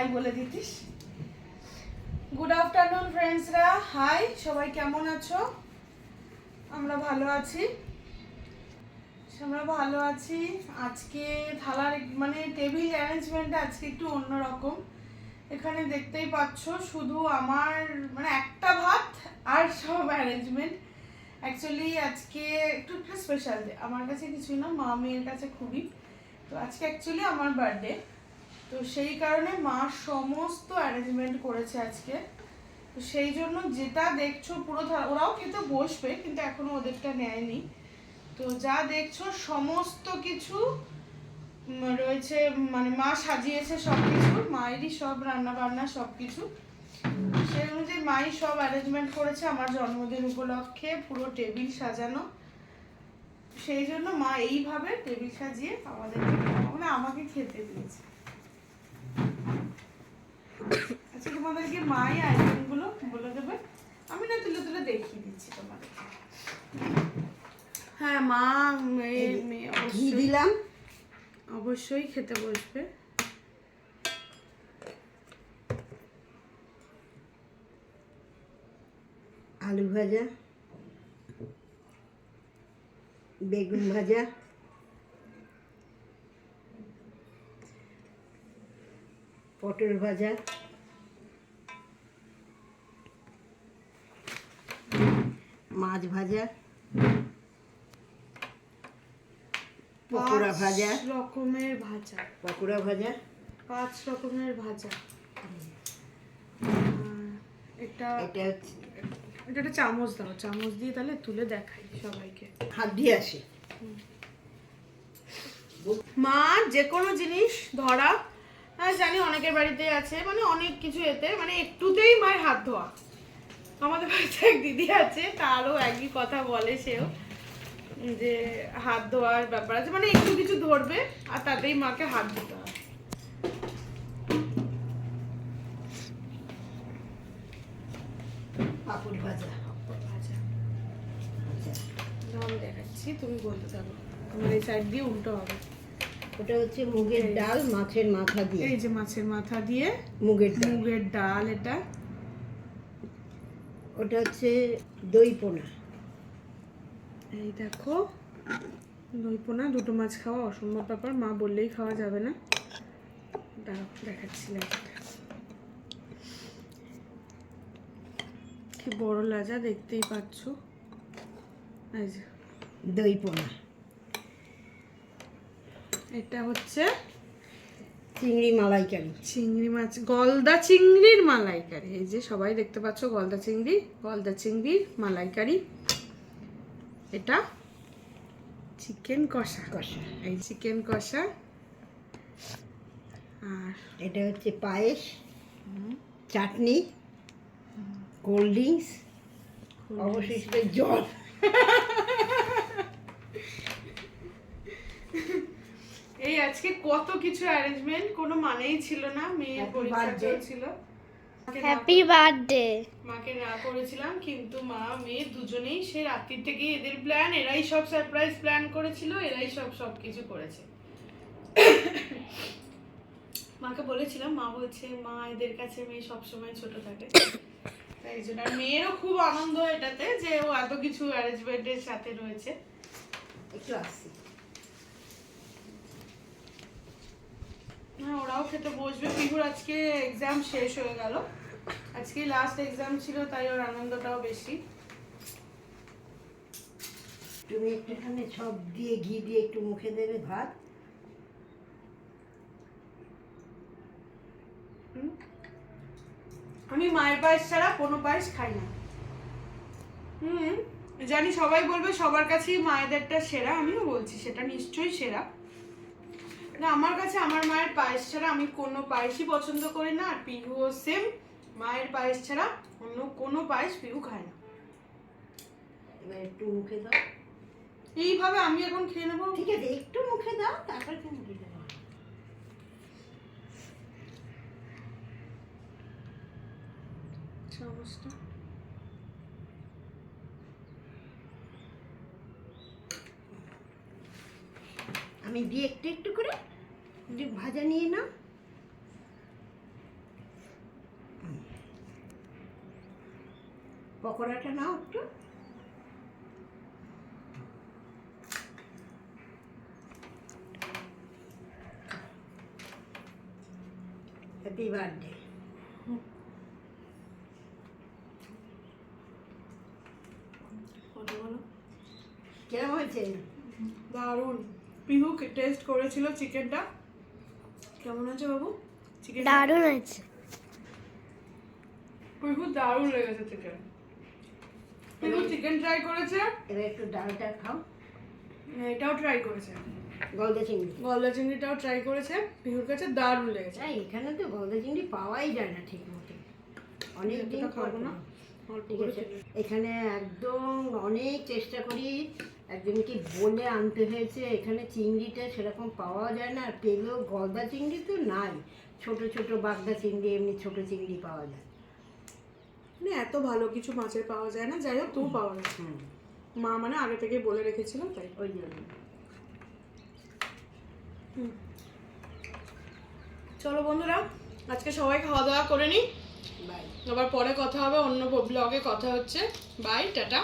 High বলে দিতিস। Good afternoon ফ্রেন্ডসরা হাই সবাই কেমন আছো? আমরা ভালো আছি। আমরা ভালো আছি। আজকে থালার মানে টেবিল অ্যারেঞ্জমেন্ট আজকে একটু অন্যরকম। এখানে দেখতেই পাচ্ছ, শুধু আমার মানে একটা ভাত আর সব অ্যারেঞ্জমেন্ট অ্যাকচুয়ালি আজকে একটু স্পেশাল ডে আমার কাছে কিছুই না, মা মেয়ের কাছে খুবই। তো আজকে অ্যাকচুয়ালি আমার বার্থডে তো সেই কারণে মা সমস্ত অ্যারেঞ্জমেন্ট করেছে আজকে। তো সেই জন্য যেটা দেখছ পুরো ওরাও খেতে বসবে, কিন্তু এখনও ওদেরটা নেয়নি। তো যা দেখছ সমস্ত কিছু রয়েছে মানে মা সাজিয়েছে সব কিছু মায়েরই সব রান্না বান্না সব কিছু সেই অনুযায়ী মাই সব অ্যারেঞ্জমেন্ট করেছে আমার জন্মদিন উপলক্ষে, পুরো টেবিল সাজানো। সেই জন্য মা এইভাবে টেবিল সাজিয়ে আমাদের মানে আমাকে খেতে দিয়েছে। আচ্ছা তোমাদেরকে মাই আইটেমগুলো বলে দেবে। আমি না তুলে তুলে দেখিয়ে দিচ্ছি তোমাদেরকে। হ্যাঁ মা ঘি দিলাম। অবশ্যই খেতে বসবে। আলু ভাজা বেগুন ভাজা পটল ভাজা। মাছ ভাজা। পকোড়া ভাজা। রকমের ভাজা। পকোড়া ভাজা। পাঁচ রকমের ভাজা। এটা এটা এটা একটা চামচ দাও। চামচ দিয়ে তাহলে তুলে দেখাই সবাইকে। হাত দিয়ে আসে। মা যে কোনো জিনিস ধরা হ্যাঁ জানি অনেকের বাড়িতে আছে মানে অনেক কিছু এতে মানে একটুতেই মায়ের হাত ধোয়া। আমাদের বাড়িতে এক দিদি আছে তারও একই কথা বলে সেও যে হাত ধোয়ার ব্যাপার আছে মানে একটু কিছু ধরবে আর তাতেই মাকে হাত হয় পাপড় ভাজা। ভাজা। দেখাচ্ছি তুমি বলতে থাকো। তোমার এই সাইড দিয়ে উল্টো হবে। ওটা হচ্ছে মুগের ডাল মাছের মাথা দিয়ে। এই যে মাছের মাথা দিয়ে মুগের ডাল। মুগের ডাল এটা। ওটা হচ্ছে দই পোনা। এই দেখো দই পোনা দুটো মাছ খাওয়া অসম্ভব ব্যাপার মা বললেই খাওয়া যাবে না। দাঁড়াও দেখাচ্ছি লাজাটা কি বড় লাজা দেখতেই পাচ্ছ। এই যে। দই পোনা। এটা হচ্ছে চিংড়ি মালাইকারি। চিংড়ি মাছ গলদা চিংড়ির মালাইকারি। এই যে সবাই দেখতে পাচ্ছ গলদা চিংড়ি গলদা চিংড়ির মালাইকারি। এটা চিকেন কষা। কষা। এই চিকেন কষা। আর এটা হচ্ছে পায়েস চাটনি কোল্ড ড্রিঙ্কস। অবশিষ্ট জল। এই আজকে কত কিছু অ্যারেঞ্জমেন্ট কোনো মানেই ছিল না মেয়ের পরীক্ষা চলছিল হ্যাপি বার্থডে মাকে না করেছিলাম কিন্তু মা মেয়ে দুজনেই সে রাত্রির থেকে এদের প্ল্যান এরাই সব সারপ্রাইজ প্ল্যান করেছিল এরাই সব সব কিছু করেছে। মাকে বলেছিলাম মা বলছে মা এদের কাছে মেয়ে সবসময় ছোট থাকে। তাই জন্য আর মেয়েরও খুব আনন্দ এটাতে যে ও এত কিছু অ্যারেঞ্জমেন্টের সাথে রয়েছে। একটু আসছি। হ্যাঁ ওরাও খেতে বসবে। পিহুর আজকে এক্সাম শেষ হয়ে গেল। আজকে লাস্ট এক্সাম ছিল তাই ওর আনন্দটাও বেশি। তুমি একটুখানি সব দিয়ে ঘি দিয়ে একটু মুখে দেবে ভাত? আমি মায়ের পায়েস ছাড়া কোনো পায়েস খাই না। হুম? জানি সবাই বলবে সবার কাছেই মায়েদেরটা সেরা আমিও বলছি সেটা নিশ্চয়ই সেরা। না আমার কাছে আমার মায়ের পায়েস ছাড়া আমি কোনো পায়েসই পছন্দ করি না আর পিহুও সেম মায়ের পায়েস ছাড়া অন্য কোনো পায়েস পিহু খায় না। এবার একটু মুখে দাও। এইভাবে আমি এখন খেয়ে নেব? ঠিক আছে একটু মুখে দাও তারপর তুমি মুখে দাও চামচটা আমি দিয়ে একটু একটু করে ভাজা নিয়ে নাও। পকোড়াটা নাও একটু। হ্যাপি বার্থডে কেমন হয়েছে? দারুণ। পিহু টেস্ট করেছিল চিকেনটা কেমন আছে বাবু? চিকেন দারুণ আছে পিহু দারুণ লেগেছে চিকেন পিহু চিকেন ট্রাই করেছে? এবার একটু ডালটা খাও। এটাও ট্রাই করেছে। গলদা চিংড়ি। গলদা চিংড়িটাও ট্রাই করেছে। পিহুর কাছে দারুণ লেগেছে। তাই এখানে তো গলদা চিংড়ি পাওয়াই যায় না ঠিক মতো। অনেক দিন খাব না। না ঠিক আছে। এখানে একদম অনেক চেষ্টা করি একজনকে বলে আনতে হয়েছে এখানে চিংড়িটা সেরকম পাওয়া যায় না আর পেলেও গলদা চিংড়ি তো নাই। ছোট ছোট বাগদা চিংড়ি এমনি ছোট চিংড়ি পাওয়া যায়। মানে এত ভালো কিছু মাছের পাওয়া যায় না যাই হোক তবু পাওয়া যায়। মা মানে আগে থেকে বলে রেখেছিল তাই। ওই জন্য। চলো বন্ধুরা আজকে সবাই খাওয়া দাওয়া করে নিই। বাই। আবার পরে কথা হবে অন্য ব্লগে কথা হচ্ছে। Bye tata.